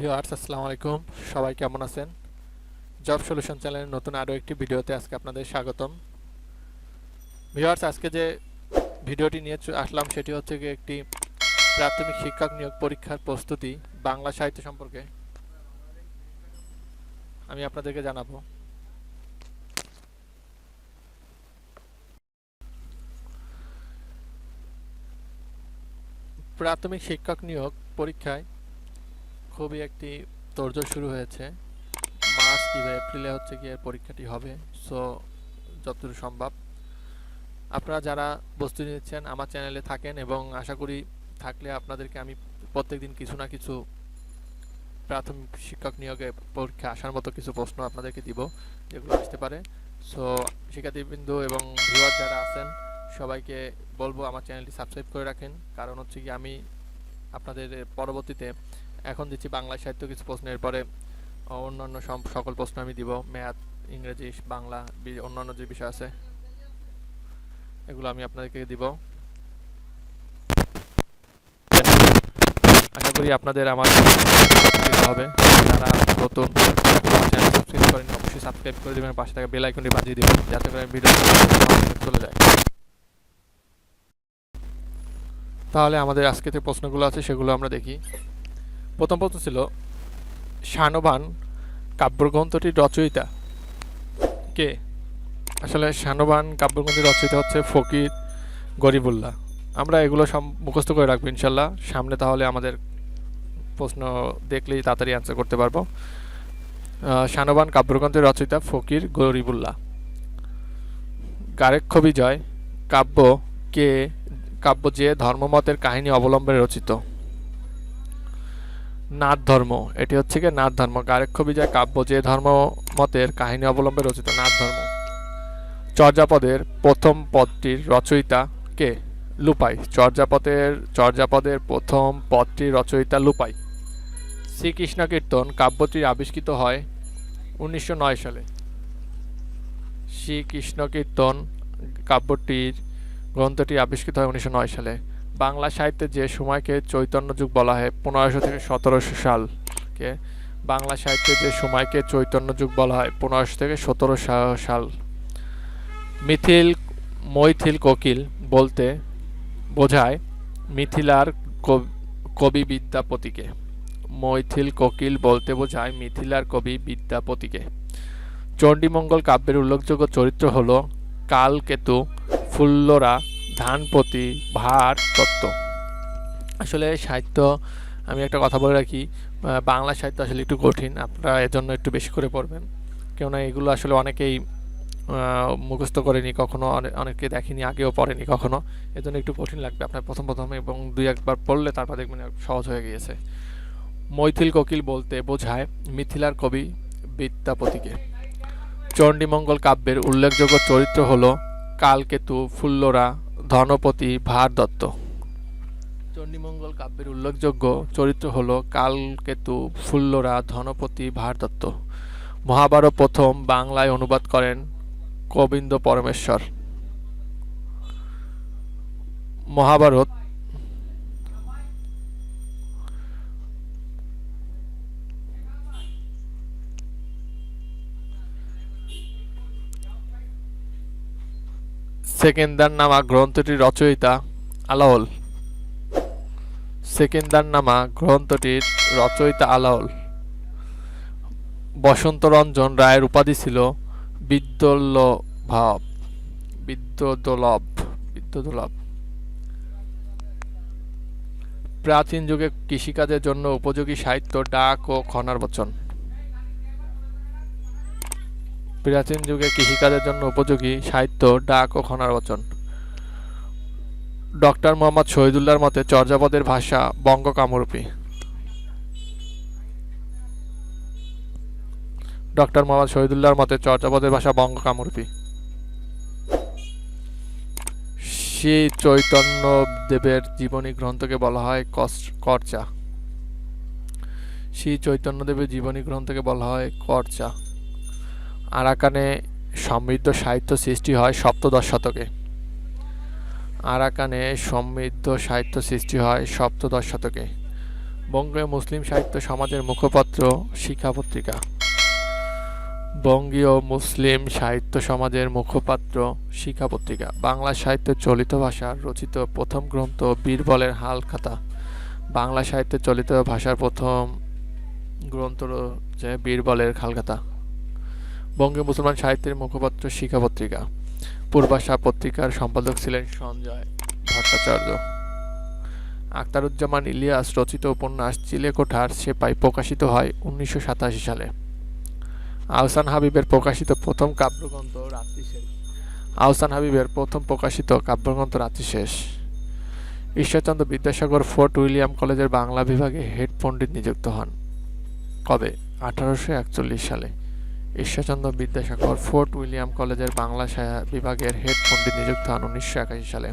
Viewers, আসসালামু আলাইকুম। সবাই কেমন আছেন? জব সলিউশন চ্যানেলের নতুন আরও একটি ভিডিওতে আজকে আপনাদের স্বাগতম। ভিউয়ার্স, আজকে যে ভিডিওটি নিয়ে আসলাম সেটি হচ্ছে গিয়ে একটি প্রাথমিক শিক্ষক নিয়োগ পরীক্ষার প্রস্তুতি বাংলা সাহিত্য সম্পর্কে। আমি আপনাদেরকে জানাব। প্রাথমিক শিক্ষক নিয়োগ পরীক্ষায় খুবই একটি তোড়জোড় শুরু হয়েছে। মার্চ কিংবা এপ্রিলে হচ্ছে গিয়ে পরীক্ষাটি হবে, সো যতদূর সম্ভব। আপনারা যারা বস্তু নিচ্ছেন আমার চ্যানেলে থাকেন এবং আশা করি থাকলে আপনাদেরকে আমি প্রত্যেকদিন কিছু না কিছু প্রাথমিক শিক্ষক নিয়োগে পরীক্ষা আসার মতো কিছু প্রশ্ন আপনাদেরকে দিব, যেগুলো আসতে পারে। সো শিক্ষার্থীবৃন্দ এবং ভিউয়ার যারা আছেন, সবাইকে বলব আমার চ্যানেলটি সাবস্ক্রাইব করে রাখেন। কারণ হচ্ছে কি আমি আপনাদের পরবর্তীতে এখন দিচ্ছি বাংলা সাহিত্য কিছু প্রশ্নের পরে, অন্যান্য সকল প্রশ্ন আমি দিব ম্যাথ ইংরেজি, বাংলা অন্যান্য যে বিষয় আছে, এগুলো আমি আপনাদেরকে দিব। আশা করি আপনাদের আমার হবে। যারা নতুন সাবস্ক্রাইব করেন, অবশ্যই সাবস্ক্রাইব করে দেবেন, পাশে থাকা বেল আইকনটি বাজিয়ে দেবেন, যাতে করে ভিডিও চলে যায় তাহলে আমাদের আজকে যে প্রশ্নগুলো আছে, সেগুলো আমরা দেখি। প্রথম প্রশ্ন ছিল শানবান কাব্যগ্রন্থটির রচয়িতা। কে? আসলে শানবান কাব্যগ্রন্থের রচয়িতা হচ্ছে ফকির গরিবুল্লাহ। আমরা এগুলো মুখস্থ করে রাখব ইনশাল্লাহ। সামনে তাহলে আমাদের প্রশ্ন দেখলেই তাড়াতাড়ি অ্যান্সার করতে পারব। শানবান কাব্যগ্রন্থের রচয়িতা ফকির গরিবুল্লাহ। গারেক্ষ বিজয় কাব্য কে কাব্য যে ধর্মমতের কাহিনী অবলম্বনে রচিত। নাথ ধর্ম এটি হচ্ছে কি নাথ ধর্ম গারেক্ষ বিজয় কাব্য যে ধর্ম মতের কাহিনী অবলম্বনে রচিত নাথ ধর্ম চর্যাপদের প্রথম পদটির রচয়িতা কে? লুপাই। চর্যাপদের চর্যাপদের প্রথম পদটির রচয়িতা লুপাই। শ্রীকৃষ্ণ কীর্তন কাব্যটি আবিষ্কৃত হয় উনিশশো নয় সালে। শ্রীকৃষ্ণ কীর্তন কাব্যটির গ্রন্থটি আবিষ্কৃত হয় উনিশশো নয় সালে। বাংলা সাহিত্যে যে সময়কে চৈতন্য যুগ বলা হয়, পনেরোশো থেকে সতেরোশো সালকে বাংলা সাহিত্যে যে সময়কে চৈতন্য যুগ বলা হয়, পনেরোশো থেকে সতেরো সাল। মিথিল, মৈথিল কোকিল বলতে বোঝায় মিথিলার কবি বিদ্যাপতিকে মৈথিল কোকিল বলতে বোঝায় মিথিলার কবি বিদ্যাপতিকে চণ্ডীমঙ্গল কাব্যের উল্লেখযোগ্য চরিত্র হল কালকেতু ফুল্লরা ধানপতি ভার, তত্ত্ব। আসলে সাহিত্য, আমি একটা কথা বলে রাখি বাংলা সাহিত্য আসলে একটু কঠিন, আপনারা এজন্য একটু বেশি করে পড়বেন। কেননা এগুলো আসলে অনেকেই মুখস্থ করেনি কখনো অনেকে দেখেনি, আগেও পড়েনি কখনো। এজন্য একটু কঠিন লাগবে আপনার প্রথম প্রথম এবং দুই একবার পড়লে তারপর দেখবেন সহজ হয়ে গিয়েছে। মৈথিল কোকিল বলতে বোঝায়, মিথিলার কবি বিদ্যাপতিকে চণ্ডীমঙ্গল কাব্যের উল্লেখযোগ্য চরিত্র হলো, কালকেতু, ফুল্লরা ধনপতি ভার দত্ত চণ্ডীমঙ্গল কাব্যের উল্লেখযোগ্য চরিত্র হল কালকেতু ফুল্লরা ধনপতি ভার দত্ত মহাভারত প্রথম বাংলায় অনুবাদ করেন গোবিন্দ পরমেশ্বর। মহাভারত সেকেন্দার নামা গ্রন্থটির রচয়িতা আলাওল সেকেন্দার নামা গ্রন্থটির রচয়িতা আলাওল বসন্তরঞ্জন রায়ের উপাধি ছিল বিদ্যল্লভাব বিদ্যদলভ বিদ্যদলভ। প্রাচীন যুগে কৃষিকাজের জন্য উপযোগী সাহিত্য ডাক ও খনার বচন। প্রাচীন যুগে কৃষিকাজের জন্য উপযোগী সাহিত্য, ডাক ও খনার বচন। ডক্টর মোহাম্মদ শহীদুল্লাহর মতে চর্যাপদের ভাষা বঙ্গ কামরূপী ডক্টর মোহাম্মদ শহীদুল্লাহর মতে চর্যাপদের ভাষা বঙ্গ কামরূপী শ্রী চৈতন্য দেবের জীবনী গ্রন্থকে বলা হয় করচা। শ্রী চৈতন্যদেবের জীবনী গ্রন্থকে বলা হয় করচা। আরাকানে সমৃদ্ধ সাহিত্য সৃষ্টি হয় সপ্তদশ শতকে। আরাকানে সমৃদ্ধ সাহিত্য সৃষ্টি হয় সপ্তদশ শতকে। বঙ্গীয় মুসলিম সাহিত্য সমাজের মুখপত্র শিক্ষা পত্রিকা বঙ্গীয় মুসলিম সাহিত্য সমাজের মুখপাত্র শিক্ষা পত্রিকা বাংলা সাহিত্যের চলিত ভাষার রচিত প্রথম গ্রন্থ বীরবলের হালখাতা। বাংলা সাহিত্যের চলিত ভাষার প্রথম গ্রন্থ যে বীরবলের হালখাতা বঙ্গীয় মুসলমান সাহিত্যের মুখপাত্র, শিক্ষা পত্রিকা। পূর্বাশা পত্রিকার সম্পাদক ছিলেন সঞ্জয় ভট্টাচার্য। আখতারুজ্জামান ইলিয়াস রচিত উপন্যাস চিলেকোঠার সেপাই প্রকাশিত হয় উনিশশো সাতাশি সালে। আহসান হাবিবের প্রকাশিত প্রথম কাব্যগ্রন্থ রাত্রি শেষ আহসান হাবিবের প্রথম প্রকাশিত কাব্যগ্রন্থ রাত্রি শেষ ঈশ্বরচন্দ্র বিদ্যাসাগর ফোর্ট উইলিয়াম কলেজের বাংলা বিভাগে হেড পণ্ডিত নিযুক্ত হন কবে? আঠারোশো একচল্লিশ সালে। ঈশ্বরচন্দ্র বিদ্যাসাগর ফোর্ট উইলিয়াম কলেজের বাংলা বিভাগের হেড পণ্ডিত নিযুক্ত হন উনিশশো একাশি সালে।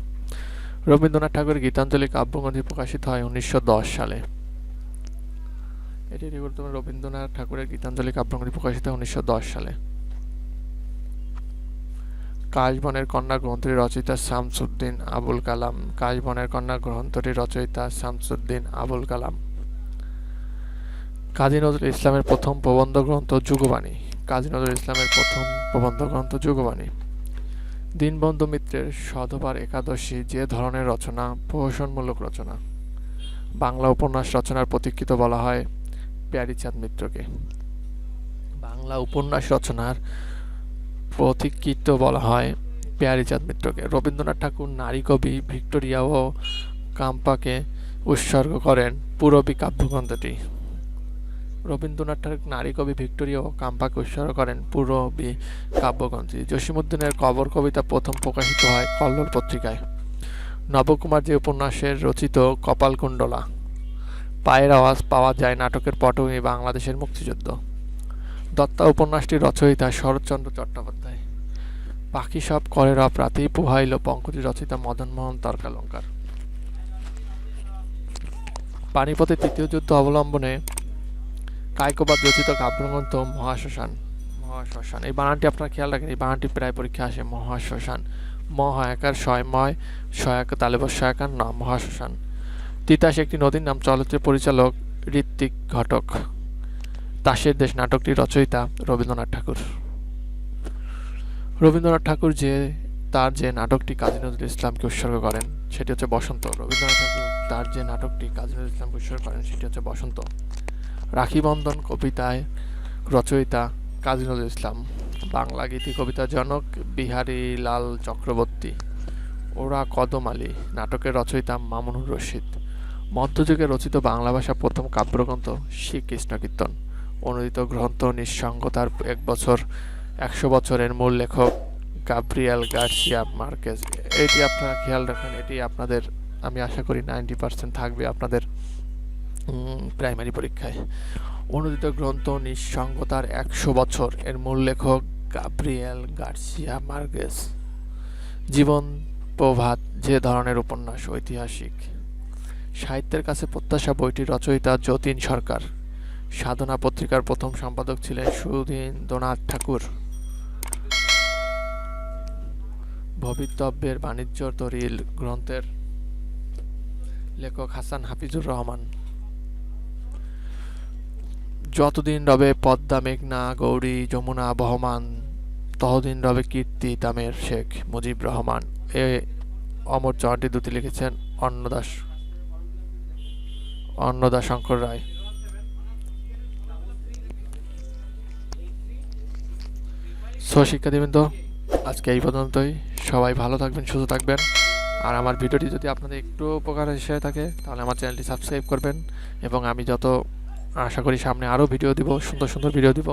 রবীন্দ্রনাথ ঠাকুরের গীতাঞ্জলি কাব্যগ্রন্থ প্রকাশিত হয় উনিশশো দশ সালে। এটি গুরুত্বপূর্ণ রবীন্দ্রনাথ ঠাকুরের গীতাঞ্জলি কাব্যগ্রন্থ প্রকাশিত হয় উনিশশো দশ সালে। কাশবনের কন্যা গ্রন্থটি রচয়িতা শামসুদ্দিন আবুল কালাম। কাশবনের কন্যা গ্রন্থটি রচয়িতা শামসুদ্দিন আবুল কালাম। কাজী নজরুল ইসলামের প্রথম প্রবন্ধ গ্রন্থ যুগবাণী। কাজী নজরুল ইসলামের প্রথম প্রবন্ধ গ্রন্থ যুগবাণী। দীনবন্ধু মিত্রের সধবার একাদশী যে ধরনের রচনা, প্রহসনমূলক রচনা। বাংলা উপন্যাস রচনার প্রতীক্ষিত বলা হয় প্যারিচাঁদ মিত্রকে। বাংলা উপন্যাস রচনার প্রতীক্ষিত বলা হয় প্যারিচাঁদ মিত্রকে। রবীন্দ্রনাথ ঠাকুর নারী কবি ভিক্টোরিয়া ও কাম্পাকে উৎসর্গ করেন পুরবী কাব্যগ্রন্থটি। রবীন্দ্রনাথ ঠাকুর নারী কবি ভিক্টোরিয়া ও কাম্পাকে উৎসর্গ করেন পুরবী কাব্যগ্রন্থটি জসীমউদ্দিনের কবর কবিতা প্রথম প্রকাশিত হয় কল্লোল পত্রিকায়। নবকুমার যে উপন্যাসের রচিত কপালকুণ্ডলা, পায়ের আওয়াজ পাওয়া যায় নাটকের পটভূমি বাংলাদেশের মুক্তিযুদ্ধ। দত্তা উপন্যাসটির রচয়িতা শরৎচন্দ্র চট্টোপাধ্যায়। পাখি সব করে রব রাতেই পোহাইল পঙ্কজি রচিতা মদনমোহন তর্কালঙ্কার। পানিপথের তৃতীয় যুদ্ধ অবলম্বনে কায়কোবাদ রচিত কাব্যগ্রন্থ মহাশ্মশান। মহাশ্মশান। এই বানানটি আপনারা খেয়াল রাখেন, এই বানানটি প্রায় পরীক্ষা আসে মহাশ্মশান। মহায়াকার শয়ময় সহায়ক তালেবর সহায়কার নাম মহাশ্মশান। তিতাস একটি নদীর নাম চলচ্চিত্র পরিচালক ঋত্বিক ঘটক। তাসের দেশ নাটকটি রচয়িতা রবীন্দ্রনাথ ঠাকুর। রবীন্দ্রনাথ ঠাকুর যে, তার যে নাটকটি কাজী নজরুল ইসলামকে উৎসর্গ করেন, সেটি হচ্ছে বসন্ত। রবীন্দ্রনাথ ঠাকুর তার যে নাটকটি কাজী নজরুল ইসলামকে উৎসর্গ করেন, সেটি হচ্ছে বসন্ত। রাখি বন্ধন কবিতায় রচয়িতা কাজী নজরুল ইসলাম। বাংলা গীতি কবিতা জনক বিহারী লাল চক্রবর্তী। ওরা কদম আলী, নাটকের রচয়িতা মামুনুর রশিদ। মধ্যযুগে রচিত বাংলা ভাষা প্রথম কাব্যগ্রন্থ শ্রীকৃষ্ণ কীর্তন। অনুদিত গ্রন্থ নিঃসঙ্গতার এক বছর, একশো বছরের মূল লেখক গাব্রিয়াল গার্সিয়া মার্কেজ। এটি আপনারা খেয়াল রাখেন, এটি আপনাদের, আমি আশা করি, নাইনটি পার্সেন্ট থাকবে আপনাদের প্রাইমারি পরীক্ষায়। অনুদিত গ্রন্থ নিঃসঙ্গতার একশো বছর। এর মূল লেখক গাব্রিয়েল গার্সিয়া মার্গেস। জীবন প্রভাত, যে ধরনের উপন্যাস, ঐতিহাসিক। সাহিত্যের কাছে প্রত্যাশা বইটির রচয়িতা যতীন সরকার। সাধনা পত্রিকার প্রথম সম্পাদক ছিলেন সুধীন্দ্রনাথ ঠাকুর। ভবিতব্যের বাণিজ্য দরিল গ্রন্থের লেখক হাসান হাফিজুর রহমান। যতদিন রবে পদ্মা, মেঘনা, গৌরী, যমুনা, বহমান, ততদিন রবে কীর্তি, দামের শেখ মুজিব রহমান। এ অমর চরটি দুটি লিখেছেন অন্নদাস অন্নদা শঙ্কর রায়। সো, শিক্ষার্থীবৃন্দ, আজকে এই পর্যন্তই। সবাই ভালো থাকবেন, সুস্থ থাকবেন। আর আমার ভিডিওটি যদি আপনাদের একটু উপকার হিসেবে থাকে, তাহলে আমার চ্যানেলটি সাবস্ক্রাইব করবেন। এবং আমি যত আশা করি সামনে আরও ভিডিও দিব, সুন্দর সুন্দর ভিডিও দিব,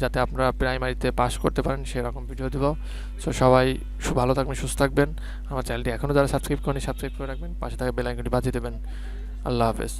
যাতে আপনারা প্রাইমারিতে পাস করতে পারেন সেরকম ভিডিও দিব। সো সবাই ভালো থাকবেন, সুস্থ থাকবেন। আমার চ্যানেলটি এখনও যারা সাবস্ক্রাইব করেনি সাবস্ক্রাইব করে রাখবেন। পাশে থাকা বেলাইকনটি বাজিয়ে দেবেন। আল্লাহ হাফেজ।